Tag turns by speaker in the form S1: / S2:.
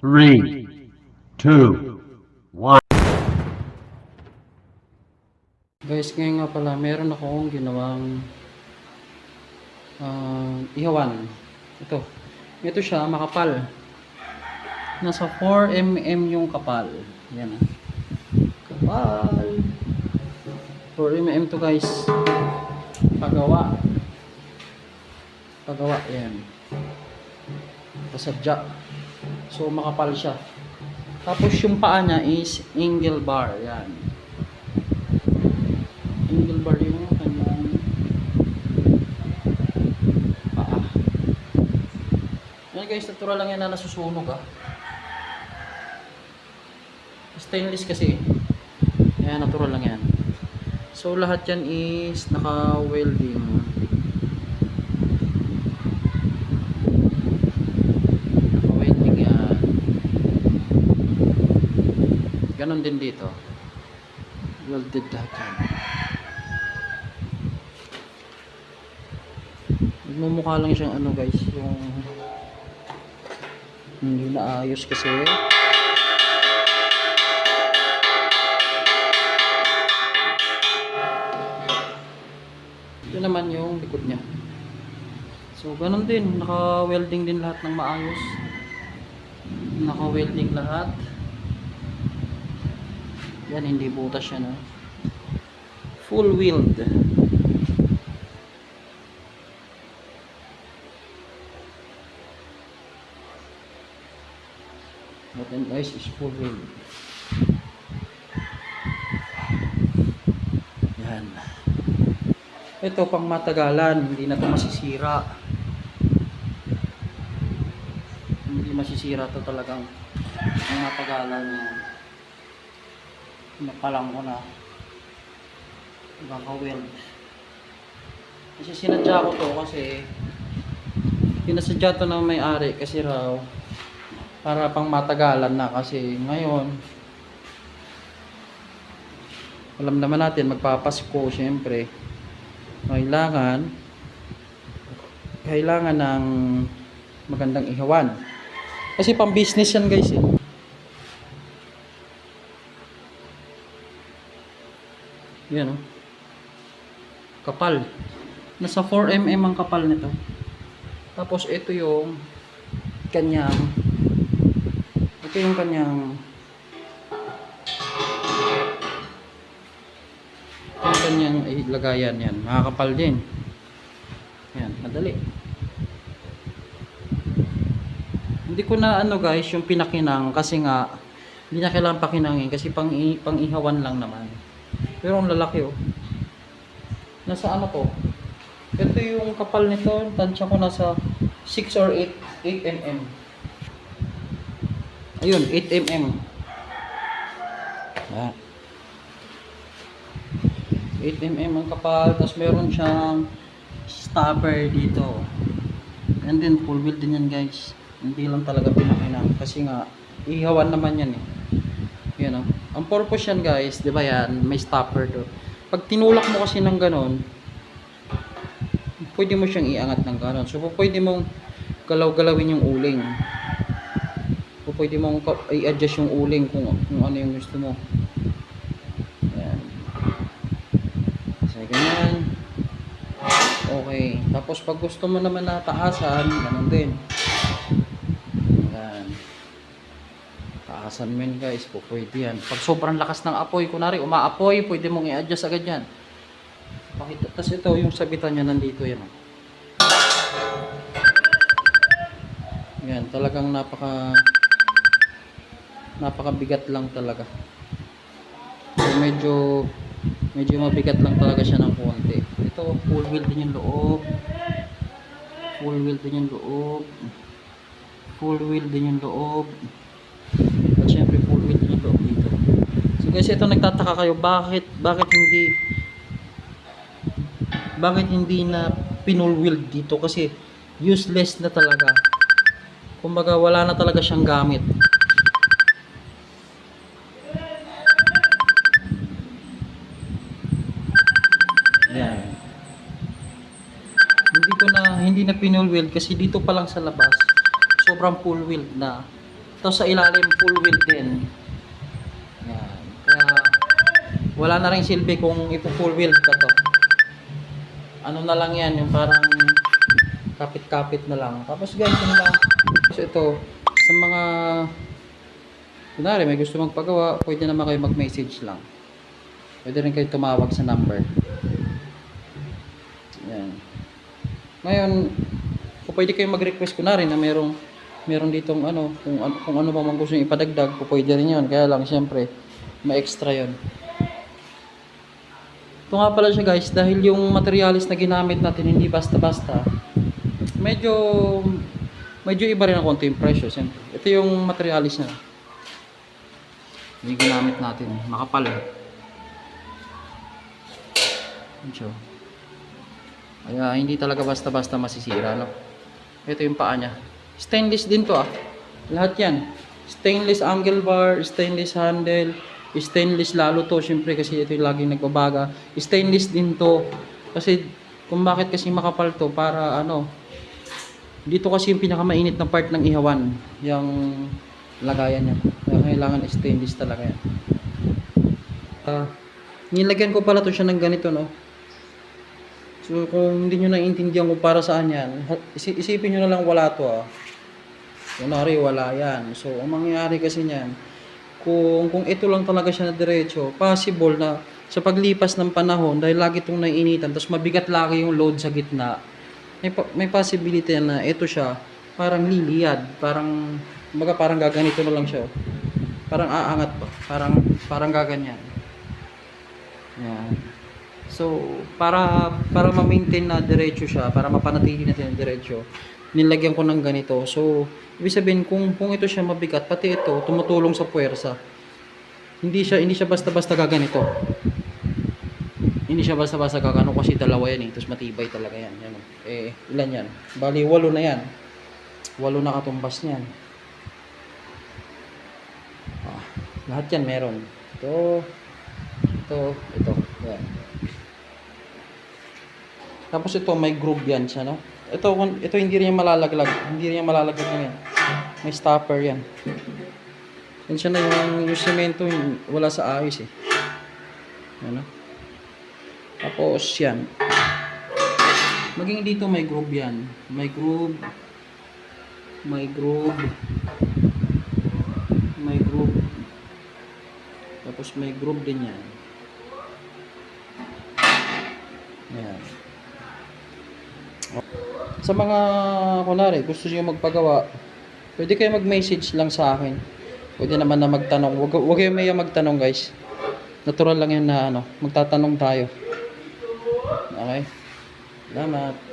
S1: three, two, one.
S2: Guys, ngayon nga pala, meron akong ginawang ah, ihawan. Ito. Ito siya, makapal. Nasa 4mm yung kapal. Yan ah. Kapal. 4mm to guys. Pagawa. Pagawa, yan. Pasadya. So, makapal siya. Tapos yung paa niya is angle bar. Yan. Angle bar yung kanyang paa. Yan guys, natural lang yan na nasusunog ah. Stainless kasi. Yan, natural lang yan. So lahat yan is. Naka-welding yan. Ganon din dito. Welded lahat yan. Nagmumukha lang siyang ano guys, yung hindi naayos kasi. Ito naman yung likod niya. So, ganun din. Naka-welding din lahat ng maayos. Naka-welding lahat. Yan, hindi butas siya na. Full weld. But then guys, is full weld. Yan. Ito pang matagalan, hindi na to masisira. Hindi masisira to talagang ang matagalan yan. Nakalang ko na. Baka-weld. Kasi sinadya ko to kasi pinasadya to ng may-ari kasi raw para pang matagalan na kasi ngayon alam naman natin magpapasko syempre kailangan kailangan ng magandang ihawan kasi pang business yan guys eh. Yan oh. Kapal. Nasa 4mm ang kapal nito. Tapos ito yung kanyang ito yung kanyang yung kanyang ilagayan. Yan makakapal din. Yan madali. Hindi ko na ano guys yung pinakinang kasi nga hindi na kailangan pakinangin kasi pang, pang ihawan lang naman pero ang lalaki oh nasa ano to ito yung kapal nito tansya ko nasa 6 or 8 8 mm Ayun, 8 mm. Yan. 8 mm ang kapal, tapos meron siyang stopper dito. And then full wheel din yan guys. Hindi lang talaga pinakinang kasi nga ihawan naman yan eh. Yan oh. Ang purpose yan guys, 'di ba yan, may stopper to. Pag tinulak mo kasi ng ganon, pwede mo siyang iangat ng ganon. So pwede mong galaw-galawin yung uling o pwede mong i-adjust yung uling kung, kung ano yung gusto mo. Ayan. So, ganyan. Okay. Tapos, pag gusto mo naman na taasan, ganun din. Ayan. Taasan mo yun, guys. Po, pwede yan. Pag sobrang lakas ng apoy, kunwari, umaapoy, pwede mong i-adjust agad yan. Pakita. Tapos ito, yung sabitan niya nandito yan. oh. Yan, talagang napaka napakabigat lang talaga. So medyo medyo mabigat lang talaga siya ng konti. Ito full wheel din yung loob. Full wheel din yung loob. Full wheel din yung loob. At syempre full wheel din yung loob dito. So guys, ito nagtataka kayo bakit bakit hindi bakit hindi na pinul wheel dito kasi useless na talaga. Kumbaga wala na talaga siyang gamit. Yan. Hindi ko na hindi na pinul wheel kasi dito pa lang sa labas sobrang full wheel na. Tapos sa ilalim, full wheel din. Wala na rin silbi kung ipo-full wheel ka to. Ano na lang yan, yung parang kapit-kapit na lang. Tapos guys, yun lang. So ito, sa mga kunwari may gusto magpagawa, pwede naman kayo mag-message lang. Pwede rin kayo tumawag sa number. Yan. Ngayon, kung pwede kayo mag-request kunwari na merong meron ditong ano, kung, kung ano pa man gusto nyo ipadagdag, pwede rin yun. Kaya lang, siyempre, ma-extra yun. Ito nga pala siya guys, dahil yung materialis na ginamit natin hindi basta-basta, medyo medyo iba rin ang konti yung presyo siyempre. Ito yung materialis na yung ginamit natin, makapal. eh. Siya. Kaya hindi talaga basta-basta masisira, no? Ito yung paa niya. Stainless din to ah. Lahat yan. Stainless angle bar, stainless handle, stainless lalo to. Siyempre kasi ito yung laging nagbabaga. Stainless din to. Kasi kung bakit kasi makapal to para ano, dito kasi yung pinakamainit na part ng ihawan. Yung lagayan niya. Kaya kailangan stainless talaga yan. Ah, nilagyan ko pala to siya ng ganito no. So kung hindi nyo naiintindihan kung para saan yan, isipin nyo na lang wala to ah. Kunwari wala yan. So ang mangyayari kasi niyan, kung, kung ito lang talaga siya na diretso, possible na sa paglipas ng panahon, dahil lagi itong naiinitan, tapos mabigat lagi yung load sa gitna, may, may possibility na ito siya, parang liliyad, parang, baga parang gaganito na lang siya. Parang aangat pa, parang, parang gaganyan. Yan. So, para para ma-maintain na diretso siya, para mapanatili natin ang diretso, nilagyan ko ng ganito. So, ibig sabihin kung kung ito siya mabigat, pati ito tumutulong sa puwersa. Hindi siya hindi siya basta-basta gaganito. Hindi siya basta-basta gagano kasi dalawa yan eh. Tapos matibay talaga yan. yan. Eh, ilan yan? Bali, walo na yan. Walo na katumbas niyan. Ah, lahat yan meron. Ito, ito, ito. Yan. Tapos ito may groove yan siya, no? Ito, ito hindi rin yan malalaglag. Hindi rin yan malalaglag na yan. May stopper yan. Yan na yung, yung semento, yung wala sa ayos eh. Ano? Tapos yan. Maging dito may groove yan. May groove. May groove. May groove. Tapos may groove din yan. Yan. Sa mga, kunwari, gusto niyo magpagawa, pwede kayo mag-message lang sa akin. Pwede naman na magtanong. Huwag, huwag kayo may magtanong guys. Natural lang yan na ano, magtatanong tayo. Okay? Salamat.